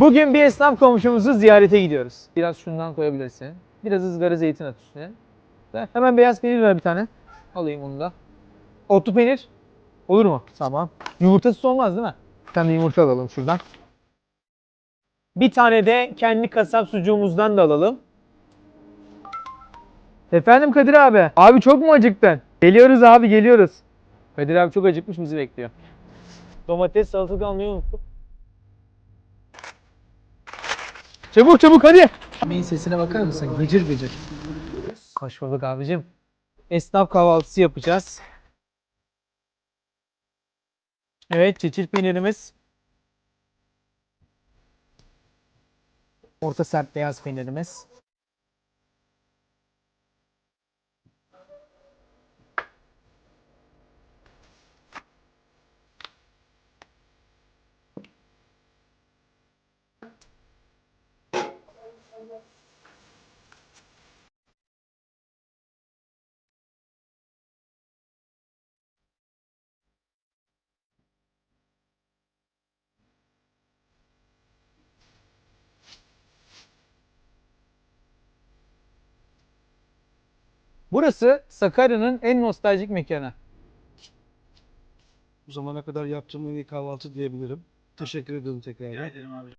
Bugün bir esnaf komşumuzu ziyarete gidiyoruz. Biraz şundan koyabilirsin. Biraz ızgara zeytin at üstüne. Hemen beyaz peynir ver bir tane. Alayım onu da. Otlu peynir. Olur mu? Tamam. Yumurtasız olmaz değil mi? Bir tane yumurta alalım şuradan. Bir tane de kendi kasap sucuğumuzdan da alalım. Efendim Kadir abi. Abi çok mu acıktın? Geliyoruz abi geliyoruz. Kadir abi çok acıkmış bizi bekliyor. Domates salatalık almayı unuttum. Çabuk çabuk hadi. Yemeğin sesine bakar mısın? Gıcır gıcır. Hoş bulduk abicim. Esnaf kahvaltısı yapacağız. Evet çeçil peynirimiz. Orta sert beyaz peynirimiz. Burası Sakarya'nın en nostaljik mekanı. Bu zamana kadar yaptığım en iyi kahvaltı diyebilirim. Teşekkür ederim tekrar.